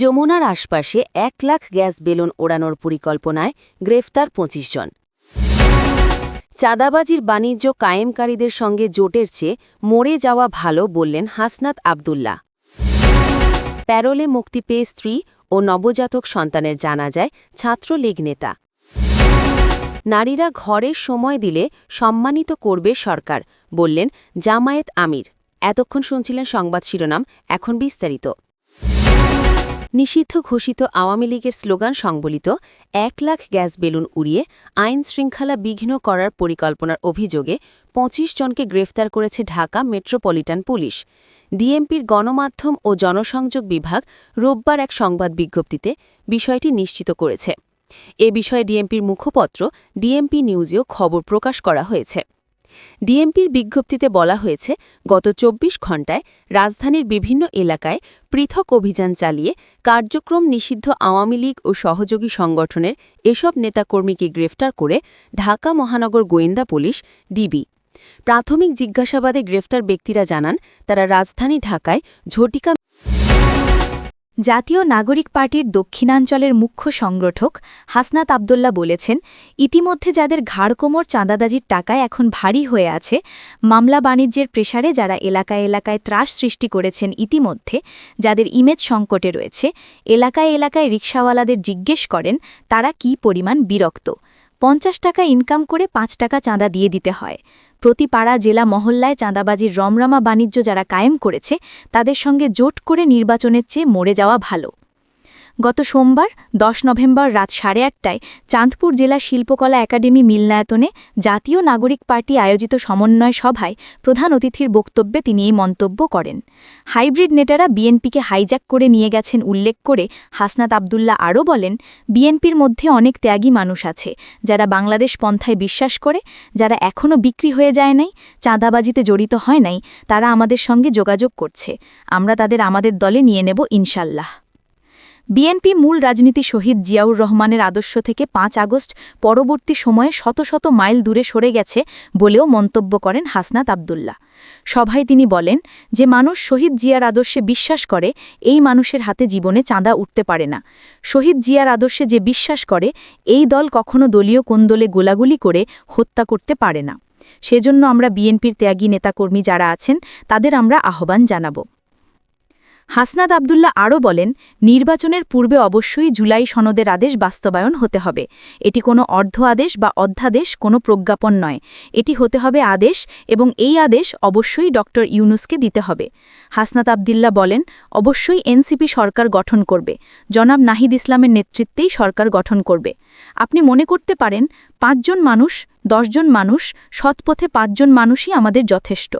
যমুনার আশপাশে এক লাখ গ্যাস বেলুন ওড়ানোর পরিকল্পনায় গ্রেফতার ২৫ জন। চাঁদাবাজির বাণিজ্য কায়েমকারীদের সঙ্গে জোটের চেয়ে মরে যাওয়া ভালো বললেন হাসনাত আবদুল্লাহ। প্যারোলে মুক্তি পেয়ে স্ত্রী ও নবজাতক সন্তানের জানা যায় ছাত্রলীগ নেতা। নারীরা ঘরের সময় দিলে সম্মানিত করবে সরকার, বললেন জামায়েত আমির। এতক্ষণ শুনছিলেন সংবাদ শিরোনাম, এখন বিস্তারিত। নিষিদ্ধ ঘোষিত আওয়ামী লীগের স্লোগান সংবলিত এক লাখ গ্যাস বেলুন উড়িয়ে আইন শৃঙ্খলা বিঘ্ন করার পরিকল্পনার অভিযোগে ২৫ জনকে গ্রেফতার করেছে ঢাকা মেট্রোপলিটন পুলিশ। ডিএমপির গণমাধ্যম ও জনসংযোগ বিভাগ রোববার এক সংবাদ বিজ্ঞপ্তিতে বিষয়টি নিশ্চিত করেছে। এ বিষয়ে ডিএমপির মুখপত্র ডিএমপি নিউজেও খবর প্রকাশ করা হয়েছে। ডিএমপির বিজ্ঞপ্তিতে বলা হয়েছে, গত ২৪ ঘণ্টায় রাজধানীর বিভিন্ন এলাকায় পৃথক অভিযান চালিয়ে কার্যক্রম নিষিদ্ধ আওয়ামী লীগ ও সহযোগী সংগঠনের এসব নেতাকর্মীকে গ্রেফতার করে ঢাকা মহানগর গোয়েন্দা পুলিশ, ডিবি। প্রাথমিক জিজ্ঞাসাবাদে গ্রেফতার ব্যক্তিরা জানান, তারা রাজধানী ঢাকায় ঝটিকা জাতীয় নাগরিক পার্টির দক্ষিণাঞ্চলের মুখ্য সংগঠক হাসনাত আবদুল্লা বলেছেন, ইতিমধ্যে যাদের ঘাড়কোমর চাঁদাদাজির টাকায় এখন ভারী হয়ে আছে, মামলা বাণিজ্যের প্রেসারে যারা এলাকায় এলাকায় ত্রাস সৃষ্টি করেছেন ইতিমধ্যে, যাদের ইমেজ সংকটে রয়েছে, এলাকায় এলাকায় রিক্সাওয়ালাদের জিজ্ঞেস করেন, তারা কি পরিমাণ বিরক্ত। পঞ্চাশ টাকা ইনকাম করে পাঁচ টাকা চাঁদা দিয়ে দিতে হয়। প্রতি পাড়া, জেলা, মহল্লায় চাঁদাবাজির রমরমা বাণিজ্য যারা কায়েম করেছে, তাদের সঙ্গে জোট করে নির্বাচনের চেয়ে মরে যাওয়া ভালো। গত সোমবার, দশ নভেম্বর রাত সাড়ে আটটায় চাঁদপুর জেলা শিল্পকলা একাডেমি মিলনায়তনে জাতীয় নাগরিক পার্টি আয়োজিত সমন্বয় সভায় প্রধান অতিথির বক্তব্যে তিনি এই মন্তব্য করেন। হাইব্রিড নেতারা বিএনপিকে হাইজ্যাক করে নিয়ে গেছেন উল্লেখ করে হাসনাত আবদুল্লাহ আরও বলেন, বিএনপির মধ্যে অনেক ত্যাগী মানুষ আছে, যারা বাংলাদেশ পন্থায় বিশ্বাস করে, যারা এখনও বিক্রি হয়ে যায় নাই, চাঁদাবাজিতে জড়িত হয় নাই, তারা আমাদের সঙ্গে যোগাযোগ করছে। আমরা তাদের আমাদের দলে নিয়ে নেব ইনশাল্লাহ। বিএনপি মূল রাজনীতি শহীদ জিয়াউর রহমানের আদর্শ থেকে পাঁচ আগস্ট পরবর্তী সময়ে শত শত মাইল দূরে সরে গেছে বলেও মন্তব্য করেন হাসনাত আবদুল্লাহ। সভায় তিনি বলেন যে, মানুষ শহীদ জিয়ার আদর্শে বিশ্বাস করে, এই মানুষের হাতে জীবনে চাঁদা উঠতে পারে না। শহীদ জিয়ার আদর্শে যে বিশ্বাস করে, এই দল কখনো দলীয় কোন্দলে গোলাগুলি করে হত্যা করতে পারে না। সেজন্য আমরা বিএনপির ত্যাগী নেতাকর্মী যারা আছেন, তাদের আমরা আহ্বান জানাব। হাসনাদ আবদুল্লাহ আরও বলেন, নির্বাচনের পূর্বে অবশ্যই জুলাই সনদের আদেশ বাস্তবায়ন হতে হবে। এটি কোনো অর্ধ আদেশ বা অধ্যাদেশ, কোনো প্রজ্ঞাপন নয়। এটি হতে হবে আদেশ এবং এই আদেশ অবশ্যই ড. ইউনুসকে দিতে হবে। হাসনাত আবদুল্লাহ বলেন, অবশ্যই এনসিপি সরকার গঠন করবে। জনাব নাহিদ ইসলামের নেতৃত্বেই সরকার গঠন করবে। আপনি মনে করতে পারেন, পাঁচজন মানুষ, দশজন মানুষ, সৎপথে পাঁচজন মানুষই আমাদের যথেষ্ট।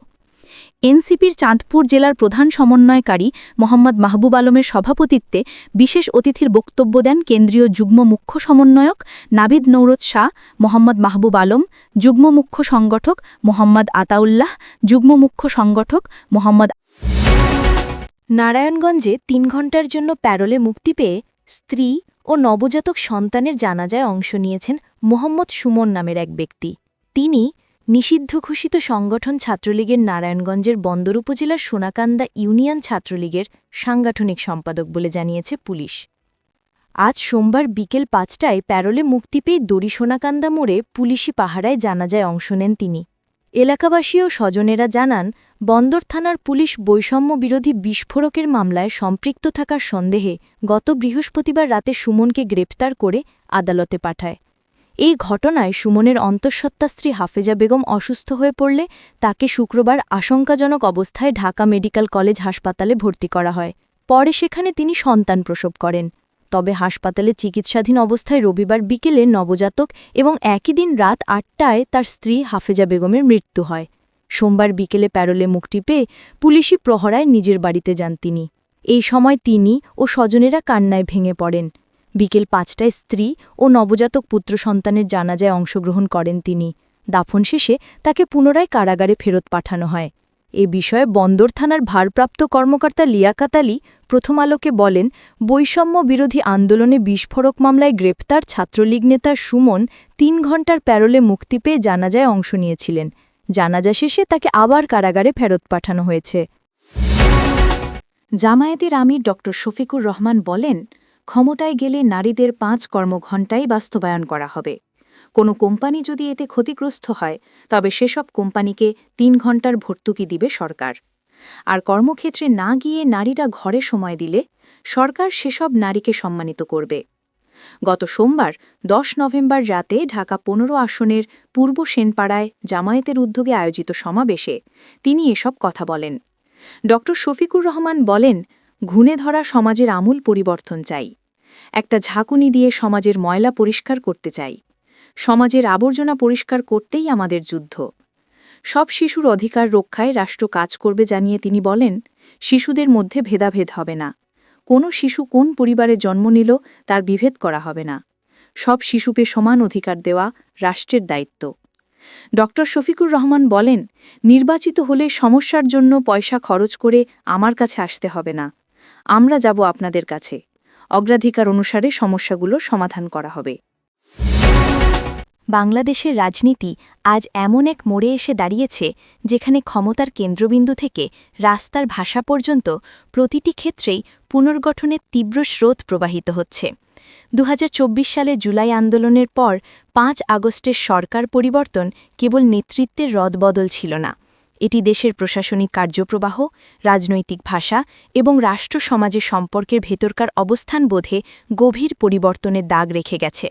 এনসিপির চাঁদপুর জেলার প্রধান সমন্বয়কারী মোহাম্মদ মাহবুব আলমের সভাপতিত্বে বিশেষ অতিথির বক্তব্য দেন কেন্দ্রীয় যুগ্ম মুখ্য সমন্বয়ক নাবিদ নৌরত শাহ, মোহাম্মদ মাহবুব আলম, যুগ্ম মুখ্য সংগঠক মোহাম্মদ আতাউল্লাহ, যুগ্ম মুখ্য সংগঠক মোহাম্মদ নারায়ণগঞ্জে তিন ঘণ্টার জন্য প্যারোলে মুক্তি পেয়ে স্ত্রী ও নবজাতক সন্তানের জানাজায় অংশ নিয়েছেন মোহাম্মদ সুমন নামের এক ব্যক্তি। তিনি নিষিদ্ধ ঘোষিত সংগঠন ছাত্রলীগের নারায়ণগঞ্জের বন্দর উপজেলার সোনাকান্দা ইউনিয়ন ছাত্রলীগের সাংগঠনিক সম্পাদক বলে জানিয়েছে পুলিশ। আজ সোমবার বিকেল পাঁচটায় প্যারোলে মুক্তি পেয়ে দড়ি সোনাকান্দা মোড়ে পুলিশি পাহারায় জানাজায় অংশ নেন তিনি। এলাকাবাসী ও স্বজনেরা জানান, বন্দর থানার পুলিশ বৈষম্য বিরোধী বিস্ফোরকের মামলায় সম্পৃক্ত থাকার সন্দেহে গত বৃহস্পতিবার রাতে সুমনকে গ্রেপ্তার করে আদালতে পাঠায়। এই ঘটনায় সুমনের অন্তঃসত্ত্বা স্ত্রী হাফেজা বেগম অসুস্থ হয়ে পড়লে তাকে শুক্রবার আশঙ্কাজনক অবস্থায় ঢাকা মেডিকেল কলেজ হাসপাতালে ভর্তি করা হয়। পরে সেখানে তিনি সন্তান প্রসব করেন। তবে হাসপাতালে চিকিৎসাধীন অবস্থায় রবিবার বিকেলে নবজাতক এবং একই দিন রাত আটটায় তার স্ত্রী হাফেজা বেগমের মৃত্যু হয়। সোমবার বিকেলে প্যারোলে মুক্তি পেয়ে পুলিশি প্রহরায় নিজের বাড়িতে যান তিনি। এই সময় তিনি ও স্বজনেরা কান্নায় ভেঙে পড়েন। বিকেল পাঁচটায় স্ত্রী ও নবজাতক পুত্র সন্তানের জানাজায় অংশগ্রহণ করেন তিনি। দাফন শেষে তাকে পুনরায় কারাগারে ফেরত পাঠানো হয়। এ বিষয়ে বন্দর থানার ভারপ্রাপ্ত কর্মকর্তা লিয়াকাত আলী প্রথম আলোকে বলেন, বৈষম্য বিরোধী আন্দোলনে বিস্ফোরক মামলায় গ্রেপ্তার ছাত্রলীগ নেতা সুমন তিন ঘণ্টার প্যারোলে মুক্তি পেয়ে জানাজায় অংশ নিয়েছিলেন। জানাজা শেষে তাকে আবার কারাগারে ফেরত পাঠানো হয়েছে। জামায়াতের আমির ড. শফিকুর রহমান বলেন ক্ষমতায় গেলে নারীদের পাঁচ কর্মঘণ্টাই বাস্তবায়ন করা হবে। কোনো কোম্পানি যদি এতে ক্ষতিগ্রস্ত হয়, তবে সেসব কোম্পানিকে তিন ঘণ্টার ভর্তুকি দিবে সরকার। আর কর্মক্ষেত্রে না গিয়ে নারীরা ঘরে সময় দিলে, সরকার সেসব নারীকে সম্মানিত করবে। গত সোমবার, দশ নভেম্বর রাতে ঢাকা পনেরো আসনের পূর্ব সেনপাড়ায় জামায়াতের উদ্যোগে আয়োজিত সমাবেশে তিনি এসব কথা বলেন। ড শফিকুর রহমান বলেন, ঘুণে ধরা সমাজের আমূল পরিবর্তন চাই। একটা ঝাঁকুনি দিয়ে সমাজের ময়লা পরিষ্কার করতে চাই। সমাজের আবর্জনা পরিষ্কার করতেই আমাদের যুদ্ধ। সব শিশুর অধিকার রক্ষায় রাষ্ট্র কাজ করবে জানিয়ে তিনি বলেন, শিশুদের মধ্যে ভেদাভেদ হবে না। কোনো শিশু কোন পরিবারে জন্ম নিল তার বিভেদ করা হবে না। সব শিশুকে সমান অধিকার দেওয়া রাষ্ট্রের দায়িত্ব। ড. শফিকুর রহমান বলেন, নির্বাচিত হলে সমস্যার জন্য পয়সা খরচ করে আমার কাছে আসতে হবে না। আমরা যাব আপনাদের কাছে। অগ্রাধিকার অনুসারে সমস্যাগুলো সমাধান করা হবে। বাংলাদেশের রাজনীতি আজ এমন এক মোড়ে এসে দাঁড়িয়েছে, যেখানে ক্ষমতার কেন্দ্রবিন্দু থেকে রাস্তার ভাষা পর্যন্ত প্রতিটি ক্ষেত্রেই পুনর্গঠনের তীব্র স্রোত প্রবাহিত হচ্ছে। দু হাজার চব্বিশ সালে জুলাই আন্দোলনের পর পাঁচ আগস্টের সরকার পরিবর্তন কেবল নেতৃত্বের রদবদল ছিল না। এটি দেশের প্রশাসনিক কার্যপ্রবাহ, রাজনৈতিক ভাষা এবং রাষ্ট্র সমাজের সম্পর্কের ভেতরকার অবস্থান বোধে গভীর পরিবর্তনের দাগ রেখে গেছে।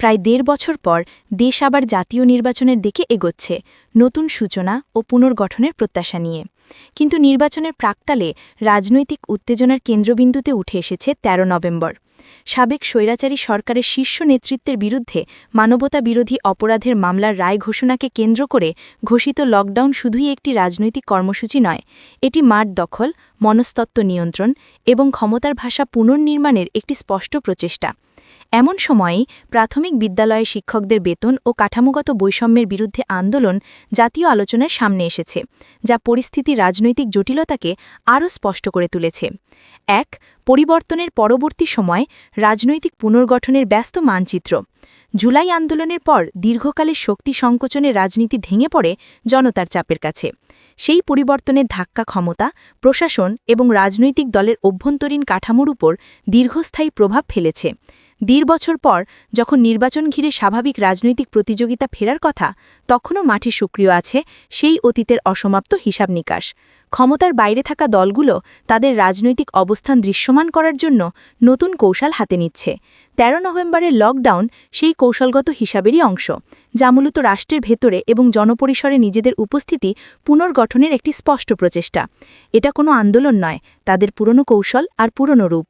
প্রায় দেড় বছর পর দেশ আবার জাতীয় নির্বাচনের দিকে এগোচ্ছে, নতুন সূচনা ও পুনর্গঠনের প্রত্যাশা নিয়ে। কিন্তু নির্বাচনের প্রাককালে রাজনৈতিক উত্তেজনার কেন্দ্রবিন্দুতে উঠে এসেছে ১৩ নভেম্বর। সাবেক স্বৈরাচারী সরকারের শীর্ষ নেতৃত্বের বিরুদ্ধে মানবতা বিরোধী অপরাধের মামলার রায় ঘোষণাকে কেন্দ্র করে ঘোষিত লকডাউন শুধুই একটি রাজনৈতিক কর্মসূচি নয়, এটি মাঠ দখল, মনস্তত্ত্ব নিয়ন্ত্রণ এবং ক্ষমতার ভাষা পুনর্নির্মাণের একটি স্পষ্ট প্রচেষ্টা। এমন সময়েই প্রাথমিক বিদ্যালয়ে শিক্ষকদের বেতন ও কাঠামোগত বৈষম্যের বিরুদ্ধে আন্দোলন জাতীয় আলোচনার সামনে এসেছে, যা পরিস্থিতি রাজনৈতিক জটিলতাকে আরও স্পষ্ট করে তুলেছে। এক, পরিবর্তনের পরবর্তী সময় রাজনৈতিক পুনর্গঠনের ব্যস্ত মানচিত্র। জুলাই আন্দোলনের পর দীর্ঘকালের শক্তি সংকোচনের রাজনীতি ভেঙে পড়ে জনতার চাপের কাছে। সেই পরিবর্তনের ধাক্কা ক্ষমতা, প্রশাসন এবং রাজনৈতিক দলের অভ্যন্তরীণ কাঠামোর উপর দীর্ঘস্থায়ী প্রভাব ফেলেছে। দেড় বছর পর যখন নির্বাচন ঘিরে স্বাভাবিক রাজনৈতিক প্রতিযোগিতা ফেরার কথা, তখনও মাঠে সক্রিয় আছে সেই অতীতের অসমাপ্ত হিসাব নিকাশ। ক্ষমতার বাইরে থাকা দলগুলো তাদের রাজনৈতিক অবস্থান দৃশ্যমান করার জন্য নতুন কৌশল হাতে নিচ্ছে। ১৩ নভেম্বরের লকডাউন সেই কৌশলগত হিসাবেরই অংশ, যা মূলত রাষ্ট্রের ভেতরে এবং জনপরিসরে নিজেদের উপস্থিতি পুনর্গঠনের একটি স্পষ্ট প্রচেষ্টা। এটা কোনো আন্দোলন নয়, তাদের পুরনো কৌশল আর পুরনো রূপ।